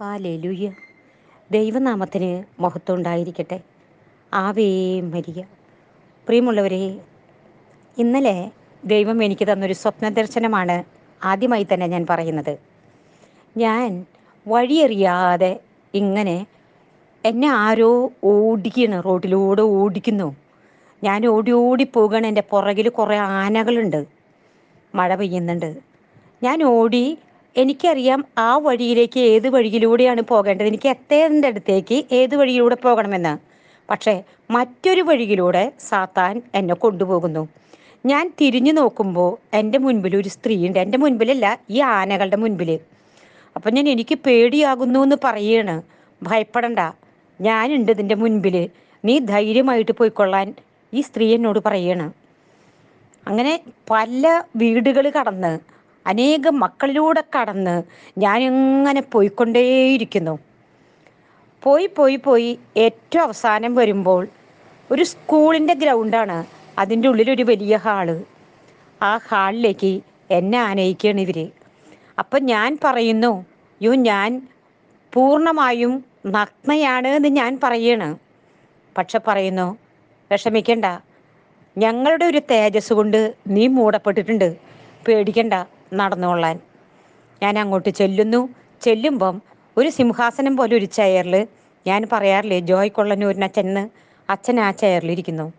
Hallelujah ദൈവനാമത്തിന് മഹത്വം ഉണ്ടായിരിക്കട്ടെ ആവേ മരിയ. പ്രിയമുള്ളവരെ ഇന്നലെ ദൈവം എനിക്ക് തന്നൊരു സ്വപ്ന ദർശനമാണ് ആദ്യമായി തന്നെ ഞാൻ പറയുന്നത്. ഞാൻ വഴിയറിയാതെ ഇങ്ങനെ എന്നെ ആരോ ഓടിക്കുകയാണ് റോഡിലൂടെ ഓടിക്കുന്നു. ഞാൻ ഓടി ഓടി പോവുകയാണ് എന്റെ പുറകിൽ കുറേ ആനകളുണ്ട്. മഴ പെയ്യുന്നുണ്ട്. ഞാൻ ഓടി എനിക്കറിയാം ആ വഴിയിലേക്ക് ഏത് വഴിയിലൂടെയാണ് പോകേണ്ടത്. എനിക്ക് എത്തേണ്ട അടുത്തേക്ക് ഏത് വഴിയിലൂടെ പോകണമെന്ന്. പക്ഷേ മറ്റൊരു വഴിയിലൂടെ സാത്താൻ എന്നെ കൊണ്ടുപോകുന്നു. ഞാൻ തിരിഞ്ഞു നോക്കുമ്പോൾ എന്റെ മുൻപിൽ ഒരു സ്ത്രീയുണ്ട്. എന്റെ മുൻപിലല്ല ഈ ആനകളുടെ മുൻപിൽ അപ്പം ഞാൻ എനിക്ക് പേടിയാകുന്നു എന്ന് പറയാണ്. ഭയപ്പെടണ്ട ഞാനുണ്ട് ഇതിന്റെ മുൻപിൽ നീ ധൈര്യമായിട്ട് പോയിക്കൊള്ളാൻ ഈ സ്ത്രീ എന്നോട് പറയാണ്. അങ്ങനെ പല വീടുകൾ കടന്ന് അനേകം മക്കളിലൂടെ കടന്ന് ഞാനിങ്ങനെ പോയിക്കൊണ്ടേയിരിക്കുന്നു. പോയി പോയി പോയി ഏറ്റവും അവസാനം വരുമ്പോൾ ഒരു സ്കൂളിന്റെ ഗ്രൗണ്ടാണ്. അതിന്റെ ഉള്ളിലൊരു വലിയ ഹാൾ. ആ ഹാളിലേക്ക് എന്നെ ആനയിക്കുകയാണ് ഇവർ അപ്പം ഞാൻ പറയുന്നു യോ ഞാൻ പൂർണമായും നഗ്നയാണ് എന്ന് ഞാൻ പറയാണ്. പക്ഷെ പറയുന്നു വിഷമിക്കണ്ട. ഞങ്ങളുടെ ഒരു തേജസ് കൊണ്ട് നീ മൂടപ്പെട്ടിട്ടുണ്ട്. പേടിക്കണ്ട. നടന്നുകൊള്ളാൻ ഞാൻ അങ്ങോട്ട് ചെല്ലുന്നു. ചെല്ലുമ്പം ഒരു സിംഹാസനം പോലെ ഒരു ചെയറിൽ ഞാൻ പറയാറില്ലേ ജോയ് കൊള്ളനൂരിന് അച്ഛൻ ആ ചെയറിലിരിക്കുന്നു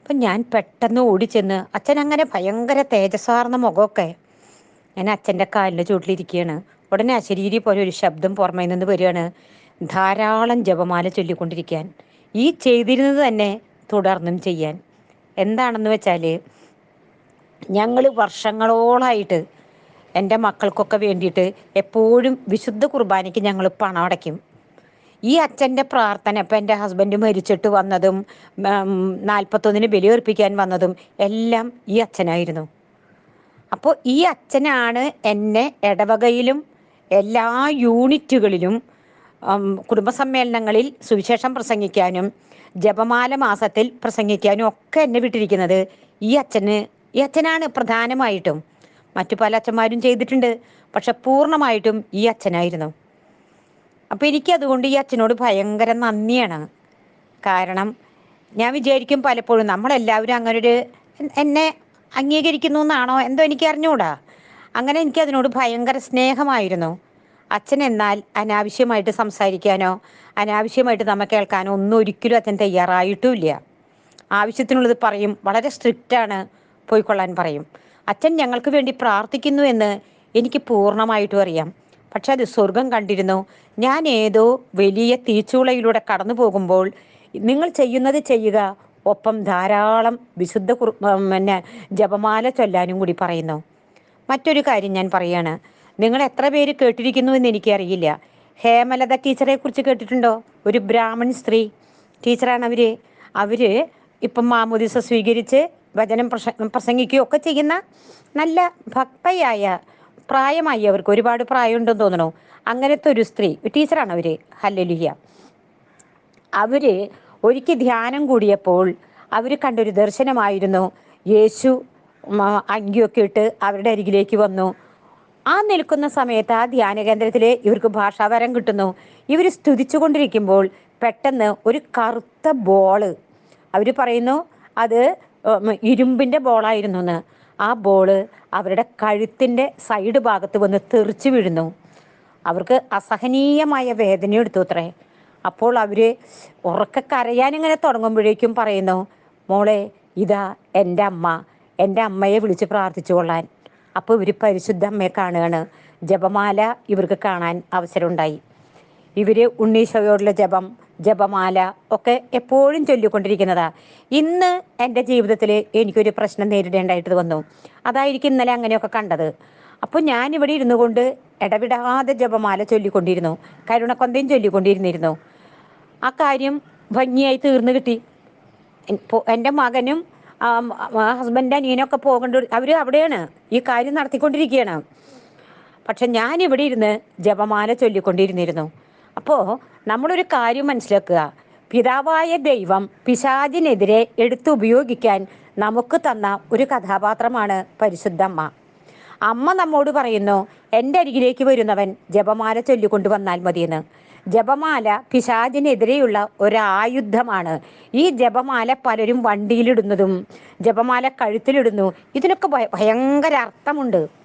അപ്പം ഞാൻ പെട്ടെന്ന് ഓടിച്ചെന്ന് അച്ഛൻ അങ്ങനെ ഭയങ്കര തേജസ്സാർന്ന മുഖമൊക്കെ ഞാൻ അച്ഛന്റെ കാലിന്റെ ചൂട്ടിലിരിക്കുകയാണ് ഉടനെ അശരീരി പോലെ ഒരു ശബ്ദം പുറമേ നിന്ന് വരികയാണ്. ധാരാളം ജപമാല ചൊല്ലിക്കൊണ്ടിരിക്കാൻ. ഈ ചെയ്തിരുന്നത് തന്നെ തുടർന്നും ചെയ്യാൻ. എന്താണെന്ന് വെച്ചാൽ ഞങ്ങൾ വർഷങ്ങളോളായിട്ട് എന്റെ മക്കൾക്കൊക്കെ വേണ്ടിയിട്ട് എപ്പോഴും വിശുദ്ധ കുർബാനയ്ക്ക് ഞങ്ങൾ പണം അടയ്ക്കും. ഈ അച്ഛന്റെ പ്രാർത്ഥന ഇപ്പം എന്റെ ഹസ്ബൻഡ് മരിച്ചിട്ട് വന്നതും നാൽപ്പത്തൊന്നിന് ബലിയർപ്പിക്കാൻ വന്നതും എല്ലാം ഈ അച്ഛനായിരുന്നു. അപ്പോൾ ഈ അച്ഛനാണ് എന്നെ ഇടവകയിലും എല്ലാ യൂണിറ്റുകളിലും കുടുംബസമ്മേളനങ്ങളിൽ സുവിശേഷം പ്രസംഗിക്കാനും ജപമാല മാസത്തിൽ പ്രസംഗിക്കാനും ഒക്കെ എന്നെ വിട്ടിരിക്കുന്നത് ഈ അച്ഛന് ഈ അച്ഛനാണ് പ്രധാനമായിട്ടും. മറ്റു പല അച്ഛന്മാരും ചെയ്തിട്ടുണ്ട്. പക്ഷെ പൂർണമായിട്ടും ഈ അച്ഛനായിരുന്നു. അപ്പോൾ എനിക്കതുകൊണ്ട് ഈ അച്ഛനോട് ഭയങ്കര നന്ദിയാണ്. കാരണം ഞാൻ വിചാരിക്കും പലപ്പോഴും നമ്മളെല്ലാവരും അങ്ങനെ ഒരു എന്നെ അംഗീകരിക്കുന്നു എന്നാണോ? എന്തോ എനിക്ക് അറിഞ്ഞുകൂടാ അങ്ങനെ എനിക്ക് അതിനോട് ഭയങ്കര സ്നേഹമായിരുന്നു. അച്ഛൻ എന്നാൽ അനാവശ്യമായിട്ട് സംസാരിക്കാനോ അനാവശ്യമായിട്ട് നമ്മ കേൾക്കാനോ ഒന്നും ഒരിക്കലും അച്ഛൻ തയ്യാറായിട്ടുമില്ല ആവശ്യത്തിനുള്ളത് പറയും. വളരെ സ്ട്രിക്റ്റാണ് പോയിക്കൊള്ളാൻ പറയും. അച്ഛൻ ഞങ്ങൾക്ക് വേണ്ടി പ്രാർത്ഥിക്കുന്നു എന്ന് എനിക്ക് പൂർണമായിട്ടും അറിയാം. പക്ഷെ അത് സ്വർഗം കണ്ടിരുന്നു. ഞാൻ ഏതോ വലിയ തീച്ചൂളയിലൂടെ കടന്നു പോകുമ്പോൾ നിങ്ങൾ ചെയ്യുന്നത് ചെയ്യുക ഒപ്പം ധാരാളം വിശുദ്ധ കുറു പിന്നെ ജപമാല ചൊല്ലാനും കൂടി പറയുന്നു. മറ്റൊരു കാര്യം ഞാൻ പറയാണ്. നിങ്ങൾ എത്ര പേര് കേട്ടിരിക്കുന്നു എന്ന് എനിക്കറിയില്ല ഹേമലത ടീച്ചറെ കുറിച്ച് കേട്ടിട്ടുണ്ടോ? ഒരു ബ്രാഹ്മൺ സ്ത്രീ. ടീച്ചറാണ് അവർ അവർ ഇപ്പം മാമുദിസ സ്വീകരിച്ച് വചനം പ്രസ പ്രസംഗിക്കുകയൊക്കെ ചെയ്യുന്ന നല്ല ഭക്തയായ പ്രായമായി അവർക്ക് ഒരുപാട് പ്രായമുണ്ടെന്ന് തോന്നണു അങ്ങനത്തെ ഒരു സ്ത്രീ ടീച്ചറാണ് അവർ. ഹല്ലലുഹ്യ അവർ ഒരിക്കൽ ധ്യാനം കൂടിയപ്പോൾ അവർ കണ്ടൊരു ദർശനമായിരുന്നു. യേശു അങ്കിയൊക്കെ ഇട്ട് അവരുടെ അരികിലേക്ക് വന്നു. ആ നിൽക്കുന്ന സമയത്ത് ആ ധ്യാന കേന്ദ്രത്തിൽ ഇവർക്ക് ഭാഷാവരം കിട്ടുന്നു. ഇവർ സ്തുതിച്ചുകൊണ്ടിരിക്കുമ്പോൾ പെട്ടെന്ന് ഒരു കറുത്ത ബോൾ. അവർ പറയുന്നു അത് ഇരുമ്പിന്റെ ബോളായിരുന്നു എന്ന് ആ ബോൾ അവരുടെ കഴുത്തിന്റെ സൈഡ് ഭാഗത്ത് വന്ന് തെറിച്ചു വീഴുന്നു. അവർക്ക് അസഹനീയമായ വേദന എടുത്തു അത്രേ. അപ്പോൾ അവർ ഉറക്കെ കരയാനിങ്ങനെ തുടങ്ങുമ്പോഴേക്കും പറയുന്നു മോളെ ഇതാ എന്റെ അമ്മ. എന്റെ അമ്മയെ വിളിച്ച് പ്രാർത്ഥിച്ചു കൊള്ളാൻ. അപ്പോൾ ഇവർ പരിശുദ്ധ അമ്മയെ കാണുകയാണ്. ജപമാല ഇവർക്ക് കാണാൻ അവസരമുണ്ടായി. ഇവർ ഉണ്ണീശോയോടുള്ള ജപം ജപമാല ഒക്കെ എപ്പോഴും ചൊല്ലിക്കൊണ്ടിരിക്കുന്നതാ. ഇന്ന് എന്റെ ജീവിതത്തിൽ എനിക്കൊരു പ്രശ്നം നേരിടേണ്ടായിട്ട് വന്നു. അതായിരിക്കും ഇന്നലെ അങ്ങനെയൊക്കെ കണ്ടത്. അപ്പോൾ ഞാനിവിടെ ഇരുന്നു കൊണ്ട് ഇടവിടാതെ ജപമാല ചൊല്ലിക്കൊണ്ടിരുന്നു. കരുണക്കൊന്തയും ചൊല്ലിക്കൊണ്ടിരുന്നിരുന്നു. ആ കാര്യം ഭംഗിയായി തീർന്നു കിട്ടി. എന്റെ മകനും ഹസ്ബൻഡ് അനിയനൊക്കെ പോകേണ്ട അവർ അവിടെയാണ്. ഈ കാര്യം നടത്തിക്കൊണ്ടിരിക്കുകയാണ്. പക്ഷെ ഞാനിവിടെ ഇരുന്ന് ജപമാല ചൊല്ലിക്കൊണ്ടിരുന്നിരുന്നു. അപ്പോൾ നമ്മളൊരു കാര്യം മനസ്സിലാക്കുക. പിതാവായ ദൈവം പിശാചിനെതിരെ എടുത്തുപയോഗിക്കാൻ നമുക്ക് തന്ന ഒരു കഥാപാത്രമാണ് പരിശുദ്ധമ്മ അമ്മ. നമ്മോട് പറയുന്നു എന്റെ അരികിലേക്ക് വരുന്നവൻ ജപമാല ചൊല്ലിക്കൊണ്ടു വന്നാൽ മതിയെന്ന്. ജപമാല പിശാചിനെതിരെയുള്ള ഒരായുധമാണ്. ഈ ജപമാല പലരും വണ്ടിയിലിടുന്നതും ജപമാല കഴുത്തിലിടുന്നു ഇതിനൊക്കെ ഭയങ്കര അർത്ഥമുണ്ട്.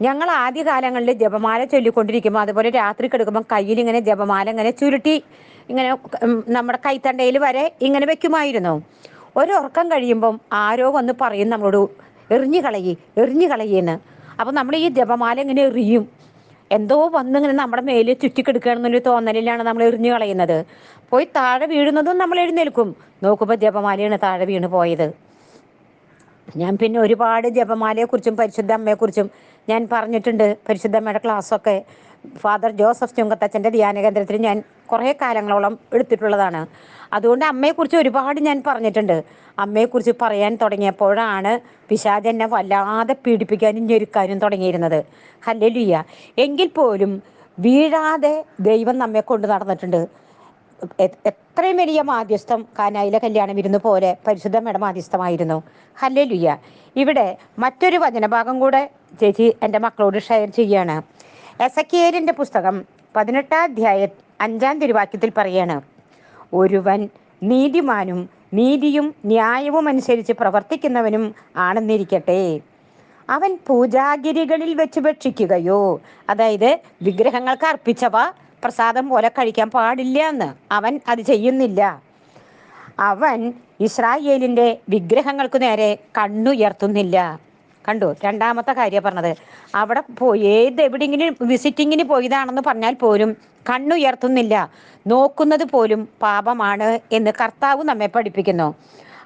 ഞങ്ങൾ ആദ്യ കാലങ്ങളിൽ ജപമാല ചൊല്ലിക്കൊണ്ടിരിക്കുമ്പോൾ അതുപോലെ രാത്രി കിടക്കുമ്പോൾ കയ്യിൽ ഇങ്ങനെ ജപമാല ഇങ്ങനെ ചുരുട്ടി ഇങ്ങനെ നമ്മുടെ കൈത്തണ്ടയിൽ വരെ ഇങ്ങനെ വെക്കുമായിരുന്നു. ഒരു ഉറക്കം കഴിയുമ്പം ആരോ വന്ന് പറയും നമ്മളോട് എറിഞ്ഞു കളയി എറിഞ്ഞു കളയെന്ന് അപ്പം നമ്മൾ ഈ ജപമാല ഇങ്ങനെ എറിയും. എന്തോ വന്ന് ഇങ്ങനെ നമ്മുടെ മേലിൽ ചുറ്റിക്കെടുക്കുകയാണെന്നൊരു തോന്നലിലാണ് നമ്മൾ എറിഞ്ഞു കളയുന്നത്. പോയി താഴെ വീഴുന്നതും നമ്മൾ എഴുന്നേൽക്കും. നോക്കുമ്പോൾ ജപമാലയാണ് താഴെ വീണ് പോയത്. ഞാൻ പിന്നെ ഒരുപാട് ജപമാലയെക്കുറിച്ചും പരിശുദ്ധ അമ്മയെക്കുറിച്ചും ഞാൻ പറഞ്ഞിട്ടുണ്ട്. പരിശുദ്ധ അമ്മയുടെ ക്ലാസ്സൊക്കെ ഫാദർ ജോസഫ് ചുങ്കത്തച്ഛന്റെ ധ്യാന കേന്ദ്രത്തിൽ ഞാൻ കുറേ കാലങ്ങളോളം എടുത്തിട്ടുള്ളതാണ്. അതുകൊണ്ട് അമ്മയെക്കുറിച്ച് ഒരുപാട് ഞാൻ പറഞ്ഞിട്ടുണ്ട്. അമ്മയെക്കുറിച്ച് പറയാൻ തുടങ്ങിയപ്പോഴാണ് പിശാജ് എന്നെ വല്ലാതെ പീഡിപ്പിക്കാനും ഞെരുക്കാനും തുടങ്ങിയിരുന്നത്. ഹല്ലേലൂയ എങ്കിൽ പോലും വീഴാതെ ദൈവം നമ്മെ കൊണ്ട് നടന്നിട്ടുണ്ട്. എത്രയും വലിയ മാധ്യസ്ഥം കാനായിലെ കല്യാണം ഇരുന്ന് പോലെ പരിശുദ്ധമ്മയുടെ മാധ്യസ്ഥമായിരുന്നു. ഹല്ലേ ലുയ്യ ഇവിടെ മറ്റൊരു വചനഭാഗം കൂടെ ചേച്ചി എന്റെ മക്കളോട് ഷെയർ ചെയ്യാണ് എസക്കിയേലിന്റെ പുസ്തകം പതിനെട്ടാം അധ്യായ അഞ്ചാം തിരുവാക്യത്തിൽ പറയാണ് ഒരുവൻ നീതിമാനും നീതിയും ന്യായവും അനുസരിച്ച് പ്രവർത്തിക്കുന്നവനും ആണെന്നിരിക്കട്ടെ. അവൻ പൂജാഗിരികളിൽ വെച്ച് ഭക്ഷിക്കുകയോ അതായത് വിഗ്രഹങ്ങൾക്ക് അർപ്പിച്ചവ പ്രസാദം പോലെ കഴിക്കാൻ പാടില്ല എന്ന് അവൻ അത് ചെയ്യുന്നില്ല. അവൻ ഇസ്രായേലിന്റെ വിഗ്രഹങ്ങൾക്ക് നേരെ കണ്ണുയർത്തുന്നില്ല. കണ്ടു? രണ്ടാമത്തെ കാര്യം പറഞ്ഞത്. അവിടെ പോയി ഏത് എവിടെങ്കിലും വിസിറ്റിങ്ങിന് പോയതാണെന്ന് പറഞ്ഞാൽ പോലും കണ്ണുയർത്തുന്നില്ല. നോക്കുന്നത് പോലും പാപമാണ് എന്ന് കർത്താവ് നമ്മെ പഠിപ്പിക്കുന്നു.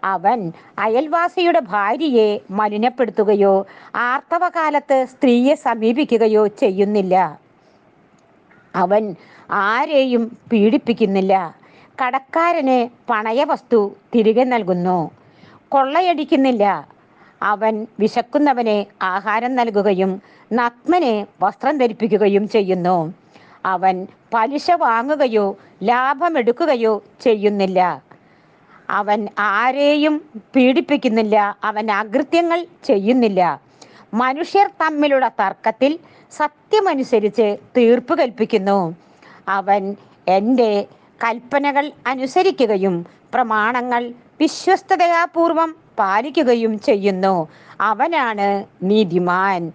അവൻ അയൽവാസിയുടെ ഭാര്യയെ മലിനപ്പെടുത്തുകയോ ആർത്തവകാലത്ത് സ്ത്രീയെ സമീപിക്കുകയോ ചെയ്യുന്നില്ല. അവൻ ആരെയും പീഡിപ്പിക്കുന്നില്ല. കടക്കാരന് പണയവസ്തു തിരികെ നൽകുന്നു. കൊള്ളയടിക്കുന്നില്ല. അവൻ വിശക്കുന്നവനെ ആഹാരം നൽകുകയും നഗ്നനെ വസ്ത്രം ധരിപ്പിക്കുകയും ചെയ്യുന്നു. അവൻ പലിശ വാങ്ങുകയോ ലാഭമെടുക്കുകയോ ചെയ്യുന്നില്ല. അവൻ ആരെയും പീഡിപ്പിക്കുന്നില്ല. അവൻ അകൃത്യങ്ങൾ ചെയ്യുന്നില്ല. മനുഷ്യർ തമ്മിലുള്ള തർക്കത്തിൽ സത്യമനുസരിച്ച് തീർപ്പ് കൽപ്പിക്കുന്നു. അവൻ എന്റെ കൽപ്പനകൾ അനുസരിക്കുകയും പ്രമാണങ്ങൾ വിശ്വസ്തതയാപൂർവം പാലിക്കുകയും ചെയ്യുന്നു. അവനാണ് നീതിമാൻ.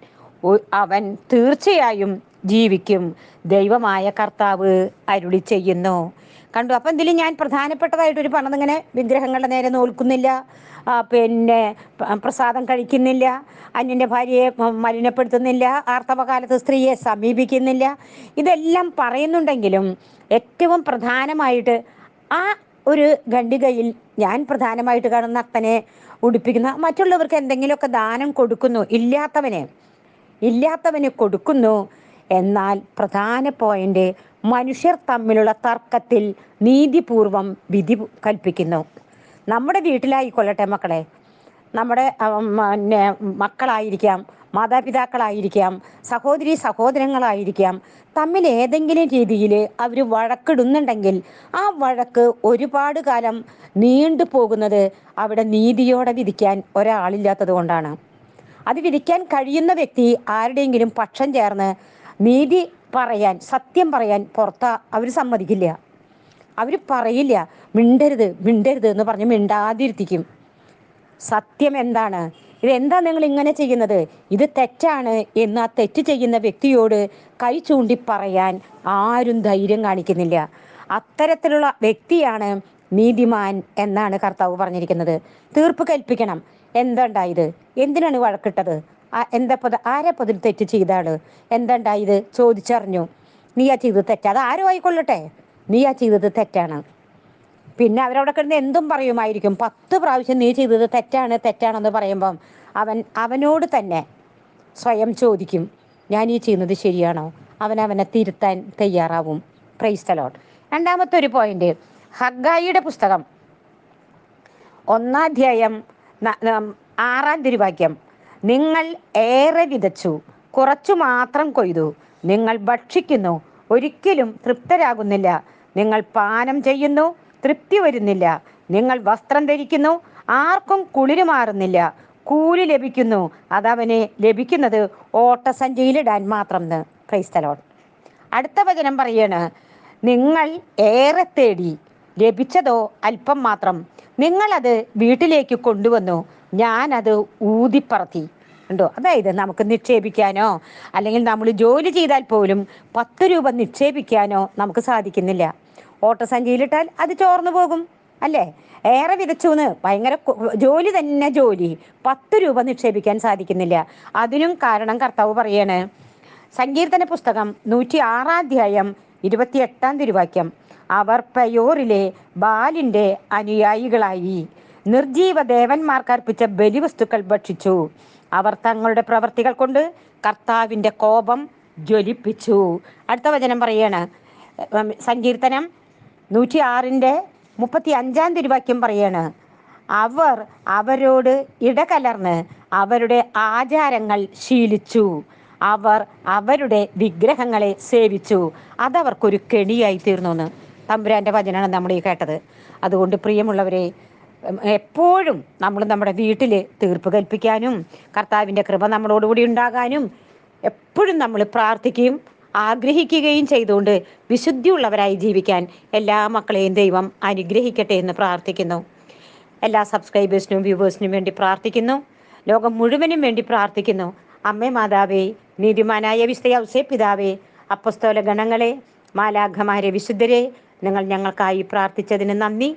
അവൻ തീർച്ചയായും ജീവിക്കും. ദൈവമായ കർത്താവ് അരുളി ചെയ്യുന്നു കണ്ടു. അപ്പം ഇതിൽ ഞാൻ പ്രധാനപ്പെട്ടതായിട്ട് ഒരു ഇങ്ങനെ വിഗ്രഹങ്ങളുടെ നേരെ നോൽക്കുന്നില്ല. പിന്നെ പ്രസാദം കഴിക്കുന്നില്ല. അന്യന്റെ ഭാര്യയെ മലിനപ്പെടുത്തുന്നില്ല. ആർത്തവകാലത്ത് സ്ത്രീയെ സമീപിക്കുന്നില്ല. ഇതെല്ലാം പറയുന്നുണ്ടെങ്കിലും ഏറ്റവും പ്രധാനമായിട്ട് ആ ഒരു ഖണ്ഡികയിൽ ഞാൻ പ്രധാനമായിട്ട് കാണുന്ന അത്തനെ ഉടുപ്പിക്കുന്ന മറ്റുള്ളവർക്ക് എന്തെങ്കിലുമൊക്കെ ദാനം കൊടുക്കുന്നു ഇല്ലാത്തവനെ ഇല്ലാത്തവന് കൊടുക്കുന്നു. എന്നാൽ പ്രധാന പോയിന്റ് മനുഷ്യർ തമ്മിലുള്ള തർക്കത്തിൽ നീതിപൂർവം വിധി കൽപ്പിക്കുന്നു. നമ്മുടെ വീട്ടിലായിക്കൊള്ളട്ടെ മക്കളെ. നമ്മുടെ പിന്നെ മക്കളായിരിക്കാം മാതാപിതാക്കളായിരിക്കാം സഹോദരി സഹോദരങ്ങളായിരിക്കാം തമ്മിൽ ഏതെങ്കിലും രീതിയിൽ അവർ വഴക്കിടുന്നുണ്ടെങ്കിൽ ആ വഴക്ക് ഒരുപാട് കാലം നീണ്ടു പോകുന്നത് അവിടെ നീതിയോടെ വിധിക്കാൻ ഒരാളില്ലാത്തത് കൊണ്ടാണ്. അത് വിധിക്കാൻ കഴിയുന്ന വ്യക്തി ആരുടെയെങ്കിലും പക്ഷം ചേർന്ന് നീതി പറയാൻ സത്യം പറയാൻ പുറത്ത് അവർ സമ്മതിക്കില്ല. അവർ പറയില്ല മിണ്ടരുത് മിണ്ടരുത് എന്ന് പറഞ്ഞ് മിണ്ടാതിരുത്തിക്കും സത്യം എന്താണ്? ഇതെന്താ നിങ്ങൾ ഇങ്ങനെ ചെയ്യുന്നത്? ഇത് തെറ്റാണ് എന്ന് ആ തെറ്റ് ചെയ്യുന്ന വ്യക്തിയോട് കൈ ചൂണ്ടി പറയാൻ ആരും ധൈര്യം കാണിക്കുന്നില്ല. അത്തരത്തിലുള്ള വ്യക്തിയാണ് നീതിമാൻ എന്നാണ് കർത്താവ് പറഞ്ഞിരിക്കുന്നത്. തീർപ്പ് കൽപ്പിക്കണം. എന്തുണ്ടായത് എന്തിനാണ് വഴക്കിട്ടത്? എന്താ പത പൊതിൽ തെറ്റ് ചെയ്താണ് എന്തുണ്ടായത് ചോദിച്ചറിഞ്ഞു. നീ ആ ചെയ്തത് തെറ്റാ. അത് ആരും ആയിക്കൊള്ളട്ടെ. നീ ആ ചെയ്തത് തെറ്റാണ്. പിന്നെ അവരവിടെ കിടന്ന് എന്തും പറയുമായിരിക്കും. പത്ത് പ്രാവശ്യം നീ ചെയ്തത് തെറ്റാണ് തെറ്റാണെന്ന് പറയുമ്പം അവൻ അവനോട് തന്നെ സ്വയം ചോദിക്കും. ഞാൻ ഈ ചെയ്യുന്നത് ശരിയാണോ? അവൻ അവനെ തിരുത്താൻ തയ്യാറാവും. പ്രൈസ് തലോട്ട് രണ്ടാമത്തെ ഒരു പോയിന്റ് ഹഗായിയുടെ പുസ്തകം. ഒന്നാധ്യായം ആറാം തിരുവാക്യം. നിങ്ങൾ ഏറെ വിതച്ചു കുറച്ചു മാത്രം കൊയ്തു. നിങ്ങൾ ഭക്ഷിക്കുന്നു ഒരിക്കലും തൃപ്തരാകുന്നില്ല. നിങ്ങൾ പാനം ചെയ്യുന്നു തൃപ്തി വരുന്നില്ല. നിങ്ങൾ വസ്ത്രം ധരിക്കുന്നു ആർക്കും കുളിരു മാറുന്നില്ല. കൂലി ലഭിക്കുന്നു അതവന് ലഭിക്കുന്നത് ഓട്ടസഞ്ചിയിലിടാൻ മാത്രം ക്രൈസ്തലോൺ അടുത്ത വചനം പറയാണ് നിങ്ങൾ ഏറെ തേടി ലഭിച്ചതോ അല്പം മാത്രം. നിങ്ങളത് വീട്ടിലേക്ക് കൊണ്ടുവന്നു. ഞാനത് ഊതിപ്പറത്തി. ഉണ്ടോ അതായത് നമുക്ക് നിക്ഷേപിക്കാനോ അല്ലെങ്കിൽ നമ്മൾ ജോലി ചെയ്താൽ പോലും പത്ത് രൂപ നിക്ഷേപിക്കാനോ നമുക്ക് സാധിക്കുന്നില്ല. ഓട്ടസഞ്ചിയിലിട്ടാൽ അത് ചോർന്നു പോകും അല്ലേ? ഏറെ വിതച്ചുന്ന്. ഭയങ്കര ജോലി തന്നെ ജോലി. പത്ത് രൂപ നിക്ഷേപിക്കാൻ സാധിക്കുന്നില്ല. അതിനും കാരണം കർത്താവ് പറയാണ്. സങ്കീർത്തന പുസ്തകം നൂറ്റി ആറാധ്യായം ഇരുപത്തിയെട്ടാം തിരുവാക്യം. അവർ പയോറിലെ ബാലിന്റെ അനുയായികളായി. നിർജീവ ദേവന്മാർക്ക് അർപ്പിച്ച ബലിവസ്തുക്കൾ ഭക്ഷിച്ചു. അവർ തങ്ങളുടെ പ്രവർത്തികൾ കൊണ്ട് കർത്താവിന്റെ കോപം ജ്വലിപ്പിച്ചു. അടുത്ത വചനം പറയാണ്. സങ്കീർത്തനം നൂറ്റി ആറിന്റെ മുപ്പത്തി അഞ്ചാം തിരുവാക്യം പറയാണ്. അവർ അവരോട് ഇടകലർന്ന് അവരുടെ ആചാരങ്ങൾ ശീലിച്ചു. അവർ അവരുടെ വിഗ്രഹങ്ങളെ സേവിച്ചു. അതവർക്കൊരു കെണിയായി തീർന്നു എന്ന് തമ്പുരാന്റെ വചനമാണ് നമ്മൾ ഈ കേട്ടത്. അതുകൊണ്ട് പ്രിയമുള്ളവരെ എപ്പോഴും നമ്മൾ നമ്മുടെ വീട്ടിൽ തീർപ്പ് കൽപ്പിക്കാനും കർത്താവിന്റെ കൃപ നമ്മളോടുകൂടി ഉണ്ടാകാനും എപ്പോഴും നമ്മൾ പ്രാർത്ഥിക്കുകയും ആഗ്രഹിക്കുകയും ചെയ്തുകൊണ്ട് വിശുദ്ധിയുള്ളവരായി ജീവിക്കാൻ എല്ലാ മക്കളെയും ദൈവം അനുഗ്രഹിക്കട്ടെ എന്ന് പ്രാർത്ഥിക്കുന്നു. എല്ലാ സബ്സ്ക്രൈബേഴ്സിനും വ്യൂവേഴ്സിനും വേണ്ടി പ്രാർത്ഥിക്കുന്നു. ലോകം മുഴുവനും വേണ്ടി പ്രാർത്ഥിക്കുന്നു. അമ്മേ മാതാവേ നീതിമാനായ വിസ്തയൗസേ പിതാവേ അപ്പസ്തോല ഗണങ്ങളെ മാലാഘമാരെ വിശുദ്ധരെ നിങ്ങൾ ഞങ്ങൾക്കായി പ്രാർത്ഥിച്ചതിന് നന്ദി.